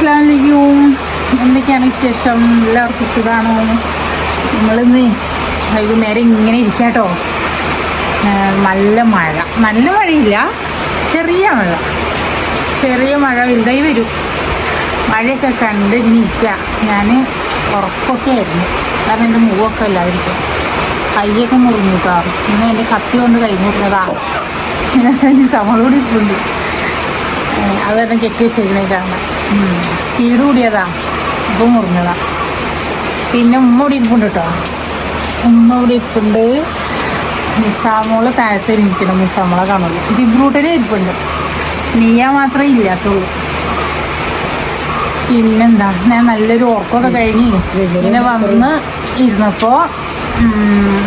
അസ്ലാമലൈക്കും എന്തൊക്കെയാണ് വിശേഷം? എല്ലാവർക്കും സുഖമാണോ നമ്മളിന്ന് വൈകുന്നേരം ഇങ്ങനെ ഇരിക്കാട്ടോ. നല്ല മഴ. നല്ല മഴയില്ല. ചെറിയ മഴ. ചെറിയ മഴ വലുതായി വരും. മഴയൊക്കെ കണ്ട് ഇങ്ങനെ ഇരിക്കുക ഞാൻ ഉറപ്പൊക്കെ ആയിരുന്നു. കാരണം എന്റെ മുഖമൊക്കെ എല്ലാവർക്കും കൈയൊക്കെ മുറിഞ്ഞു കേട്ടോ ഇന്ന് എന്റെ കത്തി കൊണ്ട് കൈ മുറിഞ്ഞതാ. സമളോട് ഇട്ടുണ്ട് അത് തന്നെ കെട്ടി വെച്ചേക്കണേക്കാണ് സ്പീഡ് കൂടിയതാ ഇപ്പം മുറിഞ്ഞതാ. പിന്നെ ഉമ്മ ഇവിടെ ഇരിപ്പുണ്ട് കേട്ടോ ഉമ്മ ഇവിടെ ഇരിപ്പുണ്ട്. നിസാമോൾ താഴത്തെ ഇരിക്കണം നിസാമോളെ കാണുള്ളൂ ജിബ്രൂട്ടനെ ഇരിപ്പുണ്ട്. നീയാ മാത്രമേ ഇല്ലാത്തുള്ളൂ. പിന്നെന്താ? ഞാൻ നല്ലൊരു ഉറക്കമൊക്കെ കഴിഞ്ഞ് ഇങ്ങനെ വന്ന് ഇരുന്നപ്പോൾ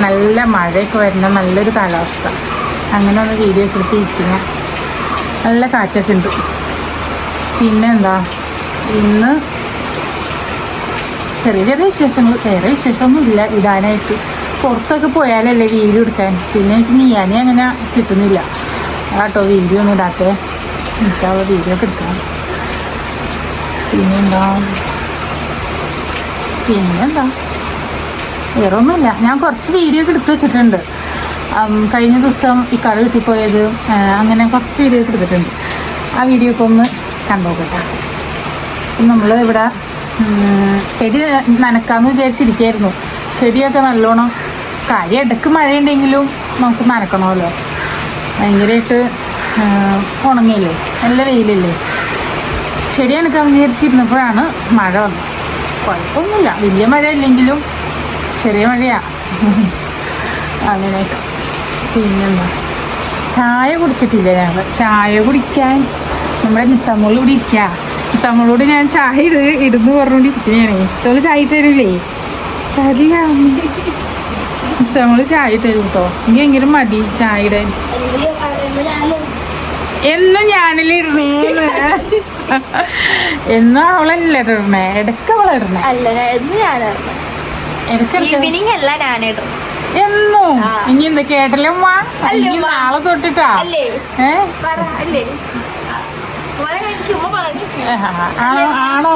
നല്ല മഴയൊക്കെ വരുന്ന നല്ലൊരു കാലാവസ്ഥ. അങ്ങനെ ഒന്ന് വീഡിയോ എടുത്ത് ഇരിക്കുന്ന. നല്ല കാറ്റൊക്കെ ഉണ്ട്. പിന്നെന്താ? ഇന്ന് ചെറിയ ചെറിയ വിശേഷങ്ങൾ വേറെ വിശേഷമൊന്നുമില്ല. ഇടാനായിട്ട് പുറത്തൊക്കെ പോയാലല്ലേ വീഡിയോ എടുക്കാൻ. പിന്നെ എനിക്ക് നീയാനേ അങ്ങനെ കിട്ടുന്നില്ല. കേട്ടോ വീഡിയോ ഒന്നും ഇടാത്തേ. ഇൻഷാള്ള വീഡിയോ ഒക്കെ എടുക്കാം. പിന്നെന്താ? പിന്നെന്താ? വേറെ ഒന്നുമില്ല ഞാൻ കുറച്ച് വീഡിയോ ഒക്കെ എടുത്ത് വെച്ചിട്ടുണ്ട്. കഴിഞ്ഞ ദിവസം ഈ കട കിട്ടിപ്പോയത് അങ്ങനെ കുറച്ച് വീഡിയോ ഒക്കെ എടുത്തിട്ടുണ്ട്. ആ വീഡിയോ ഒക്കെ ഒന്ന് കണ്ടോക്കട്ടെ. നമ്മൾ ഇവിടെ ചെടി നനക്കാമെന്ന് വിചാരിച്ചിരിക്കായിരുന്നു. ചെടിയൊക്കെ നല്ലോണം കാര്യം ഇടയ്ക്ക് മഴയുണ്ടെങ്കിലും നമുക്ക് നനക്കണമല്ലോ. ഭയങ്കരമായിട്ട് ഉണങ്ങിയല്ലേ? നല്ല വെയിലില്ലേ? ചെടി നനക്കാമെന്ന് വിചാരിച്ചിരുന്നപ്പോഴാണ് മഴ വന്നത്. കുഴപ്പമൊന്നുമില്ല. വലിയ മഴ ഇല്ലെങ്കിലും ചെറിയ മഴയാ. അങ്ങനെയൊക്കെ. പിന്നെന്താ? ചായ കുടിച്ചിട്ടില്ല ഞങ്ങൾ. ചായ കുടിക്കാൻ നമ്മുടെ നിസാമോൾ ഇവിടെ ഇരിക്കുക നിസാമോളോട് ഞാൻ ചായ ഇട് ഇടുന്ന് പറഞ്ഞുകൊണ്ടിരിക്കുകയാണേ നിസാമോൾ ചായ തരില്ലേ നിസാമോൾ ചായ തരും കേട്ടോ എനിക്ക് ഭയങ്കര മടി ചായ ഇടാൻ. എന്നും ഞാനല്ലേ ഇടണേന്ന് എന്നും. അവളല്ല ഇടണേ? ഇടയ്ക്ക് ഞാൻ ഇടയ്ക്കിടയ്ക്ക് ഈവനിങ് അല്ല ഞാനിടും എന്നോ? ഇനി എന്താ കേട്ടല്ലേ നാളെ തൊട്ടിട്ടാ? അല്ലേ? ഏ പറ അല്ലേ ഉമ്മാനെ കാണിക്ക്, ഉമ്മ പറഞ്ഞു ആ, ആണോ ആണോ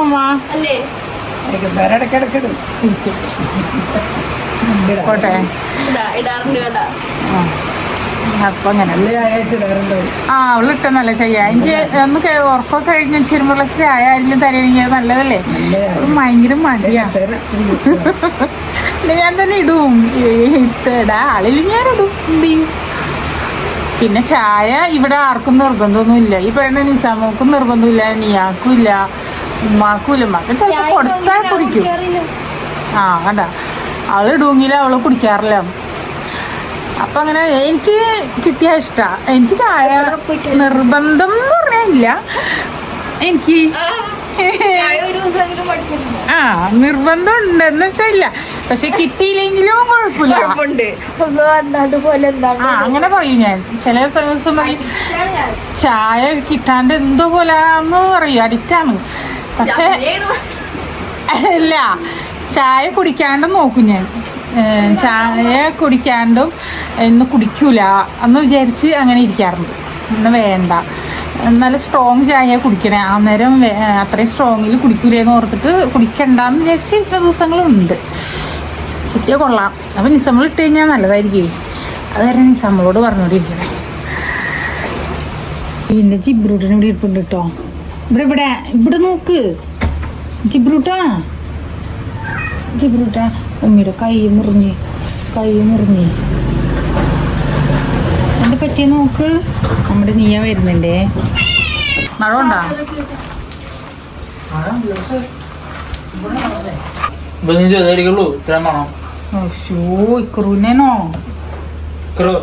പോട്ടെ. അപ്പൊ അങ്ങനെ. ആ നല്ല ചെയ്യാ എനിക്ക് ഒന്ന് ഉറക്കമൊക്കെ കഴിഞ്ഞ് ചെരുമ്പുള്ള ചായ ആരെങ്കിലും തരണെങ്കിൽ നല്ലതല്ലേ? ഒരു ഭയങ്കര മടിയാ. ഞാൻ തന്നെ ഇടും. ഇട്ടടാ. ആളിൽ ഞാൻ ഇടും. എന്ത് ചെയ്യും? പിന്നെ ചായ ഇവിടെ ആർക്കും നിർബന്ധമൊന്നുമില്ല. ഈ പറയുന്ന നിസാമോക്കും നിർബന്ധമില്ല നീയാക്കും ഇല്ല ഉമ്മാക്കും ഇല്ല ഉമ്മാക്ക് ചിലപ്പോൾ കൊടുത്താൽ കുടിക്കും. ആ കണ്ട. അവൾ ഡൂങ്ങിയില്ല അവൾ കുടിക്കാറില്ല. അപ്പൊ അങ്ങനെ എനിക്ക് കിട്ടിയ ഇഷ്ട. എനിക്ക് ചായ നിർബന്ധം എന്ന് പറഞ്ഞില്ല എനിക്ക് ആ നിർബന്ധം ഉണ്ടെന്ന് വെച്ചാൽ ഇല്ല. പക്ഷെ കിട്ടിയില്ലെങ്കിലും കുഴപ്പമില്ല. ആ അങ്ങനെ പറയും ഞാൻ. ചില ദിവസം പറയും ചായ കിട്ടാണ്ട് എന്തോ പോലെ എന്ന് പറയും അഡിക്റ്റാണ് പക്ഷെ അല്ല ചായ കുടിക്കാണ്ട് നോക്കും ഞാൻ. ചായ കുടിക്കാണ്ടും ഇന്ന് കുടിക്കൂല എന്ന് വിചാരിച്ച് അങ്ങനെ ഇരിക്കാറുണ്ട്. ഇന്ന് വേണ്ട. നല്ല സ്ട്രോങ് ചായ കുടിക്കണേ. അന്നേരം നേരം അത്രയും സ്ട്രോങ്ങിൽ കുടിക്കൂലെന്ന് ഓർത്തിട്ട് കുടിക്കണ്ടെന്ന് വിചാരിച്ച് ഇത്ര ദിവസങ്ങളുണ്ട്. കിട്ടിയ കൊള്ളാം. അപ്പം നിസമ്മൾ ഇട്ട് കഴിഞ്ഞാൽ നല്ലതായിരിക്കും. അത് കാരണം നിസമ്മളോട് പറഞ്ഞോണ്ടിരിക്കണേ. പിന്നെ ജിബ്രൂട്ടിന് ഇവിടെ ഇരിപ്പുണ്ട് കേട്ടോ ഇവിടെ ഇവിടെ ഇവിടെ നോക്ക്. ജിബ്രൂട്ടാ? ജിബ്രൂട്ടാ? ഉമ്മയുടെ കൈ മുറിഞ്ഞ് കൈ മുറിഞ്ഞ്. എന്റെ പറ്റിയ നോക്ക്? നമ്മുടെ നീയ വരുന്നുണ്ടേ. മഴ ഉണ്ടോ ഇവിടെ ചെറുതായിരിക്കുള്ളൂ. ഇത്രയും വേണം. ഷോ ഇക്കുറുനോ ഇക്കറോ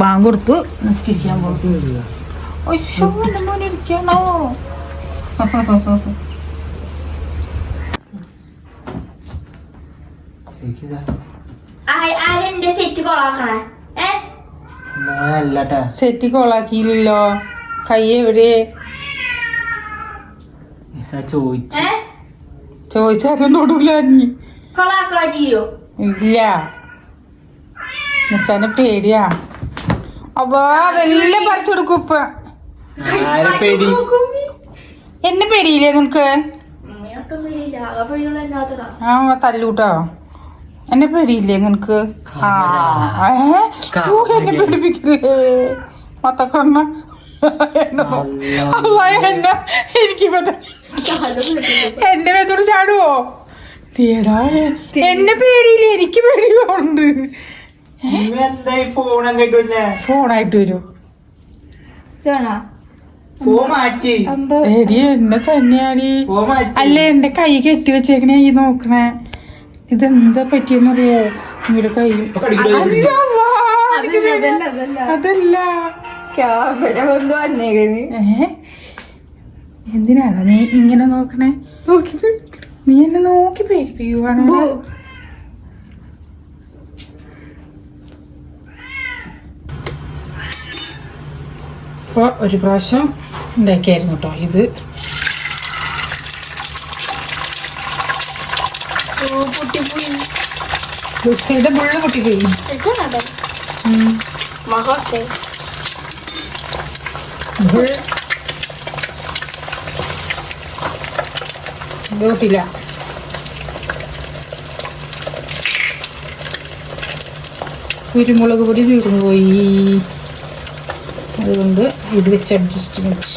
ബാങ്ക് കൊടുത്തു നിസ്കരിക്കാൻ പോകും ഒയ്യോ എൻ്റെ മോനെ ഇരിക്കണോ ആരെന്റെ സെറ്റ് കൊളാക്കണേ ഏ മോനല്ലട്ടാ സെറ്റി കോളാക്കിയില്ലല്ലോ കൈ എവിടെ ചോദിച്ചു. ചോദിച്ചാലും തൊടൂല ഇല്ല. നിച്ചാനെ പേടിയാ. അവാ അതെല്ലാം പറിച്ചു കൊടുക്കും ഇപ്പൊ. ആരെ പേടി? എന്നെ പേടിയില്ലേ നിനക്ക്? ആ തല്ലൂട്ടോ. എന്നെ പേടിയില്ലേ നിനക്ക്? ആ എന്നെ പേടിപ്പിക്കില്ലേ മൊത്തക്കൊണ്ണ. എന്നെ എനിക്ക് പറ്റ- എന്റെ മേത്തോട് ചാടുവോ? തീടാ എന്നെ പേടിയില്ലേ? എനിക്ക് പേടിയുണ്ട്. ഫോണായിട്ട് വരും. ഇതാണോ? ഫോൺ മാറ്റി. അമ്പോ എടി എന്നെ തന്നെയാടി. മാറ്റി. അല്ല എന്റെ കൈ കെട്ടി വെച്ചേക്കണേ ഈ നോക്കണേ. ഇതെന്താ പറ്റിയെന്നറിയോ? ഇവിടെ കൈ. അതല്ല ക്യാമറ കൊണ്ട് വന്നേക്കണേ. ഏ? എന്തിനാണ് നീ ഇങ്ങനെ നോക്കണേ? നോക്കി നീ എന്നെ നോക്കി പേടിപ്പിക്കുവാണ്. അപ്പോൾ ഒരു പ്രാവശ്യം ഉണ്ടാക്കിയായിരുന്നു കേട്ടോ ഇത്. പൊട്ടിപ്പോയി. മുള്ള ഉം. മഹാസേ ഇത് ഇത് പൊട്ടില്ല കുരുമുളക് പൊടി തീർന്നു പോയി. അതുകൊണ്ട് ഇത് വെച്ച് അഡ്ജസ്റ്റ്മെന്റ്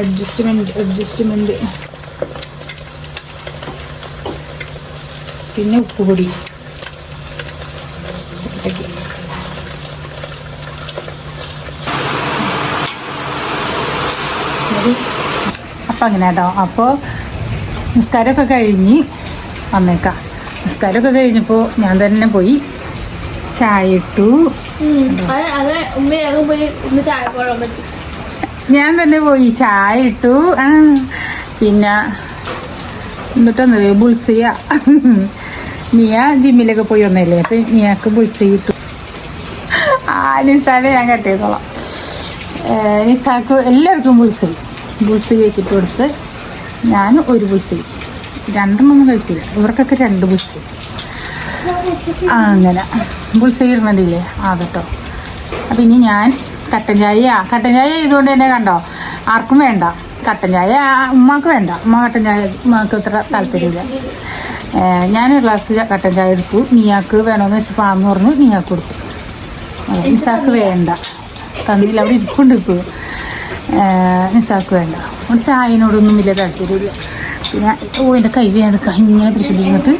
അഡ്ജസ്റ്റ്മെന്റ് അഡ്ജസ്റ്റ്മെന്റ് പിന്നെ ഉപ്പുപൊടി. അപ്പം അങ്ങനെ കേട്ടോ. അപ്പോൾ നിസ്കാരമൊക്കെ കഴിഞ്ഞ് വന്നേക്കാം. നിസ്കാരമൊക്കെ കഴിഞ്ഞപ്പോൾ ഞാൻ തന്നെ പോയി ചായ ഇട്ടു. ഞാൻ തന്നെ പോയി ചായ ഇട്ടു. പിന്നെ എന്നിട്ടെന്നത് ബുൾസിയ. നീയ ജിമ്മിലൊക്കെ പോയി വന്നല്ലേ അപ്പം നീയാക്ക് ബുൾസി ഇട്ടു. ആ നിസാനെ ഞാൻ കട്ട് ചെയ്തോളാം നിസാക്ക് എല്ലാവർക്കും ബുൾസി ബുൾസി കേക്കിട്ട് കൊടുത്ത് ഞാൻ ഒരു ബുൾസി രണ്ടെണ്ണമൊന്നും കഴിക്കില്ല ഇവർക്കൊക്കെ രണ്ട് ആ അങ്ങനെ. ബുൾസൈ ഇടുന്നുണ്ടില്ലേ ആ കേട്ടോ. അപ്പം ഇനി ഞാൻ കട്ടൻ ചായ കട്ടൻ ചായ ഇതുകൊണ്ട് തന്നെ കണ്ടോ? ആർക്കും വേണ്ട. കട്ടൻ ചായ ഉമ്മാക്ക് വേണ്ട. ഉമ്മ കട്ടൻ ചായ ഉമ്മാക്ക് അത്ര താല്പര്യമില്ല. ഞാനൊരു ഗ്ലാസ് കട്ടൻ ചായ എടുത്തു. നീയാക്ക് വേണമെന്ന് വെച്ചപ്പോൾ ആന്ന് പറഞ്ഞു നീയാക്ക് കൊടുത്തു. ഇസാക്ക് വേണ്ട. തന്നില്ല. അവിടെ ഇരിപ്പുണ്ട് ഇപ്പോൾ നിസാക്ക് വേണ്ട. അവിടെ ചായനോടൊന്നും വലിയ താല്പര്യമില്ല. പിന്നെ ഓ എന്റെ കൈ വേണ്ട ഇങ്ങനെ പിടിച്ചിട്ടിരുന്നിട്ട്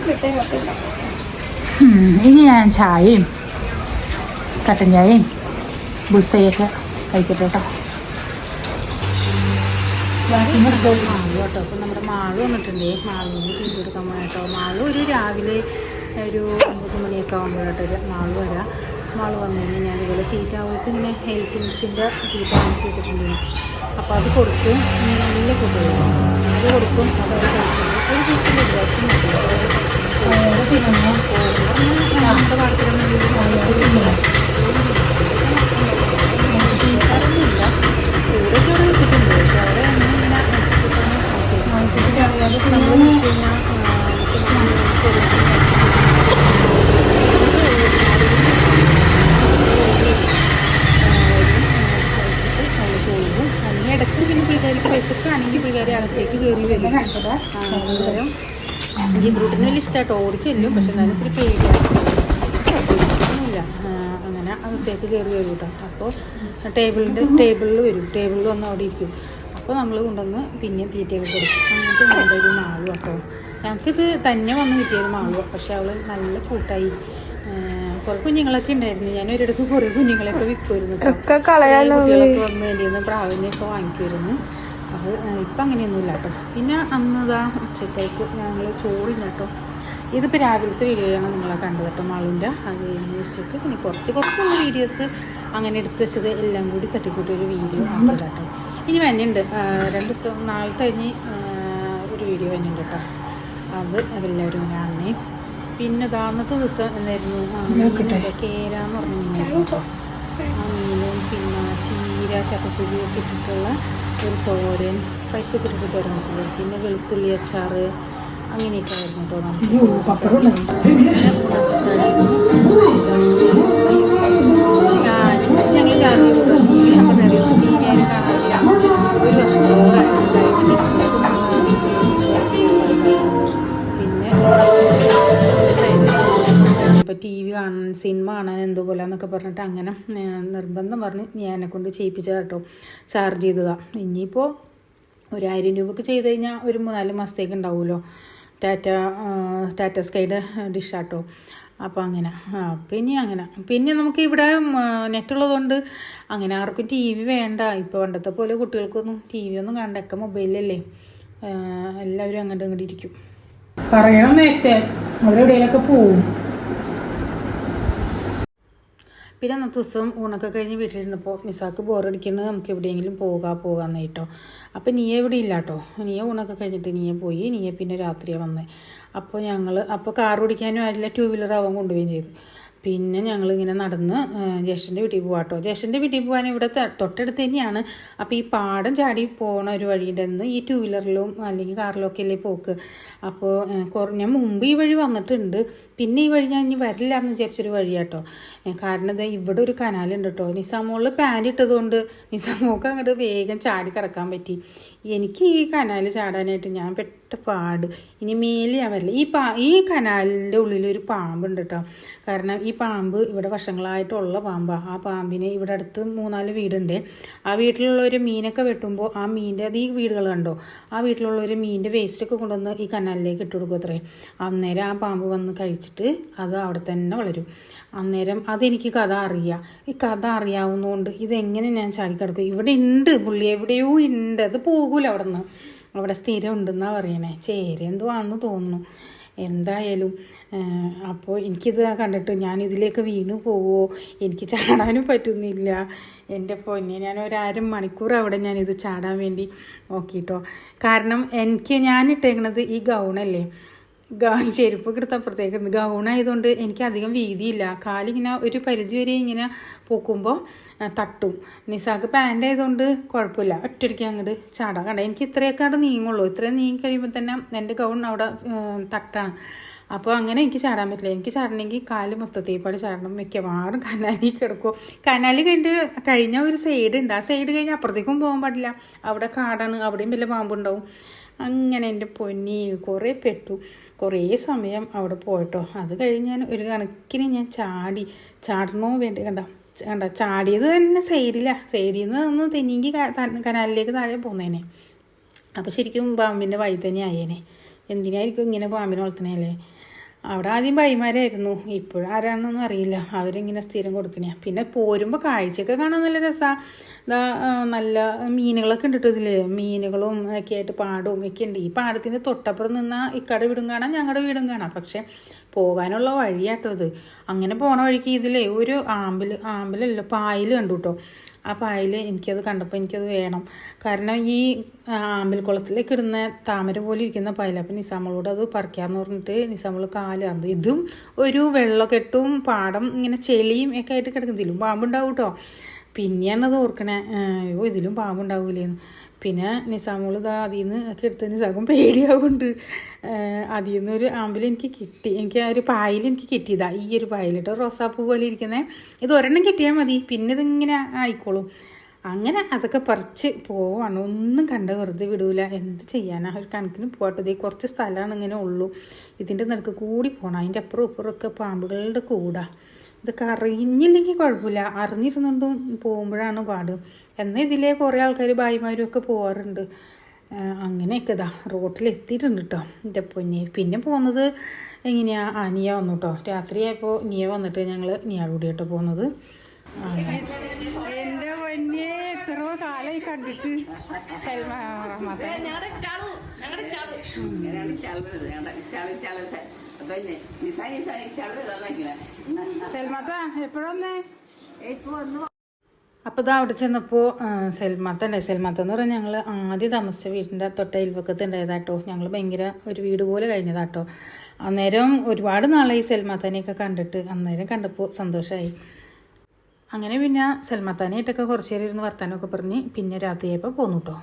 ഇനി ഞാൻ ചായയും കട്ടൻ ചായയും ബുൾസയൊക്കെ കഴിക്കട്ടെ കേട്ടോ. മാളു അപ്പം നമ്മുടെ മാൾ വന്നിട്ടുണ്ടേ. മാളുവിന് പോകാൻ കേട്ടോ. മാൾ ഒരു രാവിലെ ഒരു ഒമ്പത് മണിയൊക്കെ ആകുമ്പോഴാട്ടോ മാൾ വരാം. മാൾ വന്നു കഴിഞ്ഞാൽ ഞാൻ ഇതുപോലെ തീറ്റ അവൾക്ക് ഇങ്ങനെ ഹെൽത്ത് മിക്സിന്റെ തീറ്റ വാങ്ങിച്ച് വെച്ചിട്ടുണ്ട് അപ്പോൾ അത് കൊടുക്കും. നല്ല കുട്ടികളും അത് കൊടുക്കും. അത് അവർ കഴിച്ചത് ഒരു ദിവസം ഒരു ദിവസം മതി. പിന്നെ പോകുമ്പോൾ നമ്മുടെ പാടത്തിലൊന്നും തീറ്റാറൊന്നുമില്ല കൂടെയൊക്കെ അവിടെ വെച്ചിട്ടുണ്ട്. പക്ഷെ അവിടെ അങ്ങനെ ഇങ്ങനെ നമ്മൾ വെച്ച് കഴിഞ്ഞാൽ കഴിച്ചിട്ട് അവൾ പോകും അല്ലെങ്കിൽ ഇടയ്ക്ക് പിന്നെ പിള്ളേർക്ക് വിശക്കാണെങ്കിൽ പുള്ളിക്കാരി അകത്തേക്ക് കയറി വരും അന്നേരം ജിബ്രൂട്ടിന് വലിയ ഇഷ്ടമായിട്ട് ഓടിച്ചു ചെല്ലും പക്ഷെ എന്നാലും അങ്ങനെ അകത്തേക്ക് കയറി വരും കേട്ടോ അപ്പോൾ ടേബിളിന്റെ ടേബിളിൽ വരും ടേബിളിൽ വന്ന് അവിടെ ഇരിക്കും അപ്പോൾ നമ്മൾ കൊണ്ടുവന്ന് പിന്നെ തീറ്റയൊക്കെ കൊടുക്കും അങ്ങനത്തെ നമ്മുടെ ഒരു മാവ് കേട്ടോ ഞങ്ങൾക്കിത് തന്നെ വന്ന് കിട്ടിയത് മാവ് പക്ഷെ അവൾ നല്ല കൂട്ടായി കുറേ കുഞ്ഞുങ്ങളൊക്കെ ഉണ്ടായിരുന്നു. ഞാൻ ഒരിടത്ത് കുറെ കുഞ്ഞുങ്ങളൊക്കെ വിൽക്കുമായിരുന്നു കുട്ടികളൊക്കെ വന്ന് വേണ്ടിയിരുന്ന പ്രാവിനെയൊക്കെ വാങ്ങിക്കുമായിരുന്നു. അത് ഇപ്പം അങ്ങനെയൊന്നുമില്ല കേട്ടോ പിന്നെ അന്ന് ഇതാ ഉച്ചത്തേക്ക് ഞങ്ങൾ ചോറില്ല കേട്ടോ ഇതിപ്പോൾ രാവിലത്തെ വീഡിയോയാണ് നിങ്ങളെ കണ്ടത് കേട്ടോ മാളുന്റെ അത് കഴിഞ്ഞ് ഉച്ചയ്ക്ക് പിന്നെ കുറച്ച് കുറച്ച് വീഡിയോസ് അങ്ങനെ എടുത്ത് വെച്ചത് എല്ലാം കൂടി തട്ടിക്കൂട്ടി ഒരു വീഡിയോ ആണ് കേട്ടോ. ഇനി വന്നിട്ടുണ്ട് രണ്ട് ദിവസം നാളത്തെ കഴിഞ്ഞ് ഒരു വീഡിയോ വന്നിട്ടുണ്ട് കേട്ടോ അത് എല്ലാവരും കാണണേ. പിന്നെ അന്നത്തെ ദിവസം എന്തായിരുന്നു? കേരാന്ന് പറഞ്ഞു പിന്നെ ചീര ചക്കക്കുരി ഒക്കെ ഇട്ടിട്ടുള്ള ഒരു തോരൻ പൈപ്പ് പിടിച്ച് തോരൻ വെക്കുന്നത് പിന്നെ വെളുത്തുള്ളി അച്ചാറ് അങ്ങനെയൊക്കെ ആയിരുന്നു കേട്ടോ ഞങ്ങൾ ചാർജ് ചെയ്തു ടി വി അങ്ങനെ ഒരു വർഷത്തോളം പിന്നെ എന്തുപോലെ എന്നൊക്കെ പറഞ്ഞിട്ട് അങ്ങനെ നിർബന്ധം പറഞ്ഞ് ഞാൻ കൊണ്ട് ചെയ്യിപ്പിച്ചതാ കേട്ടോ ചാർജ് ചെയ്തതാണ് ഇനിയിപ്പോൾ ഒരു ആയിരം രൂപക്ക് ചെയ്ത് കഴിഞ്ഞാൽ ഒരു മൂന്നാൽ മാസത്തേക്ക് ഉണ്ടാവുമല്ലോ. ടാറ്റ ടാറ്റ സ്കൈഡ് ഡിഷാട്ടോ അപ്പോൾ അങ്ങനെ പിന്നെ അങ്ങനെ. പിന്നെ നമുക്ക് ഇവിടെ നെറ്റുള്ളതുകൊണ്ട് അങ്ങനെ ആർക്കും ടി വി വേണ്ട. ഇപ്പോൾ പണ്ടത്തെ പോലെ കുട്ടികൾക്കൊന്നും ടി വി ഒന്നും കാണണ്ട. ഒക്കെ മൊബൈലല്ലേ എല്ലാവരും അങ്ങോട്ട് ഇങ്ങോട്ട് ഇരിക്കും. പറയണം നേരത്തെ. അവരെവിടെയൊക്കെ പോവും. പിന്നെ അന്നത്തെ ദിവസം ഊണൊക്കെ കഴിഞ്ഞ് വീട്ടിലിരുന്നപ്പോൾ നിസാക്ക് ബോറടിക്കുന്നത് നമുക്ക് എവിടെയെങ്കിലും പോകാം പോകാമെന്ന് കേട്ടോ. അപ്പം നീയെ ഇവിടെ ഇല്ല കേട്ടോ. നീയെ ഊണൊക്കെ കഴിഞ്ഞിട്ട് നീയെ പോയി. നീയെ പിന്നെ രാത്രിയാണ് വന്നത് അപ്പോൾ ഞങ്ങൾ അപ്പോൾ കാർ ഓടിക്കാനും ആരില്ല ടൂ വീലർ അവൻ കൊണ്ടുപോവുകയും ചെയ്തു. പിന്നെ ഞങ്ങളിങ്ങനെ നടന്ന് ജ്യേഷ്ഠന്റെ വീട്ടിൽ പോവാം കേട്ടോ ജ്യേഷ്ഠന്റെ വീട്ടിൽ പോകാൻ ഇവിടെ തൊട്ടടുത്ത് തന്നെയാണ്. അപ്പോൾ ഈ പാടം ചാടി പോണ ഒരു വഴിയുടെ നിന്ന് ഈ ടൂ വീലറിലും അല്ലെങ്കിൽ കാറിലും ഒക്കെ അല്ലേ പോക്ക്. അപ്പോൾ കുറഞ്ഞ മുമ്പ് ഈ വഴി വന്നിട്ടുണ്ട്. പിന്നെ ഈ വഴി ഞാൻ ഇനി വരില്ല എന്ന് വിചാരിച്ചൊരു വഴിയാട്ടോ. കേട്ടോ കാരണം ഇതാ ഇവിടെ ഒരു കനാലുണ്ട് കേട്ടോ നിസാമോളിൽ പാന്റ് ഇട്ടതുകൊണ്ട് നിസാമോക്ക് അങ്ങോട്ട് വേഗം ചാടി കിടക്കാൻ പറ്റി. എനിക്ക് ഈ കനാൽ ചാടാനായിട്ട് ഞാൻ പെട്ട പാട്. ഇനി മേലെ ഞാൻ വരില്ല. ഈ പാ ഈ കനാലിന്റെ ഉള്ളിൽ ഒരു പാമ്പുണ്ട് കേട്ടോ കാരണം ഈ പാമ്പ് ഇവിടെ വർഷങ്ങളായിട്ടുള്ള പാമ്പാണ് ആ പാമ്പിനെ ഇവിടെ അടുത്ത് മൂന്നാൽ വീടുണ്ട്. ആ വീട്ടിലുള്ള ഒരു മീനൊക്കെ വെട്ടുമ്പോൾ ആ മീന്റെ അത് ഈ വീടുകൾ കണ്ടോ? ആ വീട്ടിലുള്ള ഒരു മീനിന്റെ വേസ്റ്റൊക്കെ കൊണ്ടുവന്ന് ഈ കനാലിലേക്ക് ഇട്ട് കൊടുക്കും അത്രേ. അന്നേരം ആ പാമ്പ് വന്ന് കഴിച്ചിട്ട് അത് അവിടെ തന്നെ വളരും. അന്നേരം അതെനിക്ക് കഥ അറിയാം. ഈ കഥ അറിയാവുന്നതുകൊണ്ട് ഇതെങ്ങനെ ഞാൻ ചാടിക്കിടക്കും? ഇവിടെ ഉണ്ട് പുള്ളി എവിടെയോ ഉണ്ട് അത് പോകൂല അവിടെ നിന്ന് അവിടെ സ്ഥിരം ഉണ്ടെന്നാണ് പറയണേ. ചേരെന്തുവാണെന്ന് തോന്നുന്നു. എന്തായാലും അപ്പോൾ എനിക്കിത് കണ്ടിട്ട് ഞാൻ ഇതിലേക്ക് വീണു പോവോ? എനിക്ക് ചാടാനും പറ്റുന്നില്ല. എന്റെ പൊന്നെ ഞാൻ ഒരു അര മണിക്കൂർ അവിടെ ഞാനിത് ചാടാൻ വേണ്ടി നോക്കിയിട്ടോ കാരണം എനിക്ക് ഞാൻ ഇട്ടേക്കണത് ഈ ഗൗണല്ലേ? ഗൗൺ ചെരുപ്പ് എടുത്ത് അപ്പുറത്തേക്ക് ഗൗണായതുകൊണ്ട് എനിക്ക് അധികം വീതിയില്ല. കാലിങ്ങനെ ഒരു പരിധി വരെ ഇങ്ങനെ പൊക്കുമ്പോൾ തട്ടും. നിസാക്ക് പാന്റ് ആയതുകൊണ്ട് കുഴപ്പമില്ല. ഒറ്റയടിക്ക് അങ്ങോട്ട് ചാടാൻ കണ്ട. എനിക്ക് ഇത്രയൊക്കെ അവിടെ നീങ്ങുള്ളൂ. ഇത്രയും നീങ്ങി കഴിയുമ്പോൾ തന്നെ എന്റെ ഗൗൺ അവിടെ തട്ടാണ്. അപ്പോൾ അങ്ങനെ എനിക്ക് ചാടാൻ പറ്റില്ല. എനിക്ക് ചാടണമെങ്കിൽ കാൽ മൊത്തത്തേപ്പാട് ചാടണം. മിക്കവാറും കനാലി കിടക്കും. കനാലി കഴിഞ്ഞ് കഴിഞ്ഞ ഒരു സൈഡ് ഉണ്ട്. ആ സൈഡ് കഴിഞ്ഞ് അപ്പുറത്തേക്കും പോകാൻ പാടില്ല. അവിടെ കാടാണ്. അവിടെയും വല്ല പാമ്പുണ്ടാവും അങ്ങനെ എന്റെ പൊന്നി കുറേ പെട്ടു. കുറേ സമയം അവിടെ പോയിട്ടോ. അത് കഴിഞ്ഞ് ഞാൻ ഒരു കണക്കിന് ഞാൻ ചാടി. ചാടണോ വേണ്ടി കണ്ട? കണ്ട ചാടിയത് തന്നെ സൈഡിലാണ് സൈഡിൽ നിന്ന് ഒന്ന് തെന്നിങ്കി കനാലിലേക്ക് താഴെ പോകുന്നേനെ അപ്പോൾ ശരിക്കും പാമ്പിന്റെ വഴി തന്നെ ആയേനെ. എന്തിനായിരിക്കും ഇങ്ങനെ പാമ്പിനെ വളർത്തണേല്ലേ അവിടെ ആദ്യം ഭൈമാരായിരുന്നു ഇപ്പോഴും ആരാണെന്നൊന്നും അറിയില്ല. അവരിങ്ങനെ സ്ഥിരം കൊടുക്കണേ? പിന്നെ പോരുമ്പോൾ കാഴ്ചയൊക്കെ കാണാൻ നല്ല രസമാണ് ഇതാ നല്ല മീനുകളൊക്കെ ഉണ്ട് ഇതിൽ മീനുകളും ഒക്കെ ആയിട്ട് പാടവും ഒക്കെ ഉണ്ട്. ഈ പാടത്തിന്റെ തൊട്ടപ്പുറം നിന്നാൽ ഇക്കടെ വീടും കാണാം ഞങ്ങളുടെ വീടും കാണാം. പക്ഷെ പോകാനുള്ള വഴിയാട്ടോ ഇത്. അങ്ങനെ പോണ വഴിക്ക് ഇതിലേ ഒരു ആമ്പൽ ആമ്പലല്ല പായൽ കണ്ടു കേട്ടോ ആ പായൽ എനിക്കത് കണ്ടപ്പോൾ എനിക്കത് വേണം. കാരണം ഈ ആമ്പിൽ ആമ്പൽക്കുളത്തിലേക്ക് ഇടുന്ന താമര പോലെ ഇരിക്കുന്ന പായൽ അപ്പം നിസാമളോട് അത് പറിക്കാന്ന് പറഞ്ഞിട്ട് നിസാമൾ കാലാണ് ഇതും ഒരു വെള്ളക്കെട്ടും പാടം ഇങ്ങനെ ചെളിയും ഒക്കെ ആയിട്ട് കിടക്കുന്നതിലും പാമ്പുണ്ടാവും കേട്ടോ പിന്നെയാണ് അത് ഓർക്കണേ അയ്യോ ഇതിലും പാമ്പുണ്ടാവൂലേന്ന്. പിന്നെ നിസാമോൾ ഇതാ അതിൽ നിന്ന് ഒക്കെ എടുത്ത് നിസാക്കും പേടിയാവുന്നുണ്ട്. അതിൽ നിന്ന് ഒരു ആമ്പിൽ എനിക്ക് കിട്ടി. എനിക്ക് ആ ഒരു പായൽ എനിക്ക് കിട്ടിയതാ. ഈ ഒരു പായലിട്ട് റോസാപ്പൂ പോലെ ഇരിക്കുന്നത് ഇത് ഒരെണ്ണം കിട്ടിയാൽ മതി. പിന്നെ ഇതിങ്ങനെ ആയിക്കോളും. അങ്ങനെ അതൊക്കെ പറിച്ച് പോവാണ്. ഒന്നും കണ്ട വെറുതെ വിടൂല. എന്ത് ചെയ്യാനാ? ഒരു കണക്കിന് പോകട്ടെ. ഇതേ കുറച്ച് സ്ഥലമാണ് ഇങ്ങനെ ഉള്ളൂ. ഇതിന്റെ നടുക്ക് കൂടി പോകണം അതിന്റെ അപ്പുറം ഇപ്പുറമൊക്കെ പാമ്പുകളുടെ കൂടാ. ഇതൊക്കെ അറിഞ്ഞില്ലെങ്കിൽ കുഴപ്പമില്ല. അറിഞ്ഞിരുന്നുകൊണ്ടും പോകുമ്പോഴാണ് പാട്. എന്നാൽ ഇതിലെ കുറേ ആൾക്കാർ ഭായിമാരും ഒക്കെ പോകാറുണ്ട് അങ്ങനെയൊക്കെ ഇതാ. റോട്ടിൽ എത്തിയിട്ടുണ്ട് കേട്ടോ എന്റെ പൊന്നെ. പിന്നെ പോകുന്നത് എങ്ങനെയാ? ആ നിയ വന്നു കേട്ടോ രാത്രിയായപ്പോൾ നിയ വന്നിട്ട് ഞങ്ങൾ നിയാടുകൂടി കേട്ടോ പോകുന്നത് എന്റെ പൊന്നെ എത്രയോ കാലമായി കണ്ടിട്ട്. സൽമാ സൽമാത്ത എപ്പോഴൊന്നേ അപ്പോൾ ഇതാ അവിടെ ചെന്നപ്പോൾ സെൽമാത്ത ഉണ്ടായി സെൽമാത്ത എന്ന് പറഞ്ഞാൽ ഞങ്ങൾ ആദ്യം താമസിച്ച വീടിന്റെ തൊട്ട പക്കത്ത് ഉണ്ടായതാട്ടോ ഞങ്ങൾ ഭയങ്കര ഒരു വീട് പോലെ കഴിഞ്ഞതാട്ടോ. അന്നേരം ഒരുപാട് നാളായി സെൽമാത്താനെയൊക്കെ കണ്ടിട്ട്. അന്നേരം കണ്ടപ്പോൾ സന്തോഷമായി അങ്ങനെ പിന്നെ സെൽമാത്താനായിട്ടൊക്കെ കുറച്ച് നേരം ഇരുന്ന് വർത്താനമൊക്കെ പറഞ്ഞ് പിന്നെ രാത്രിയായപ്പോൾ പോന്നു കേട്ടോ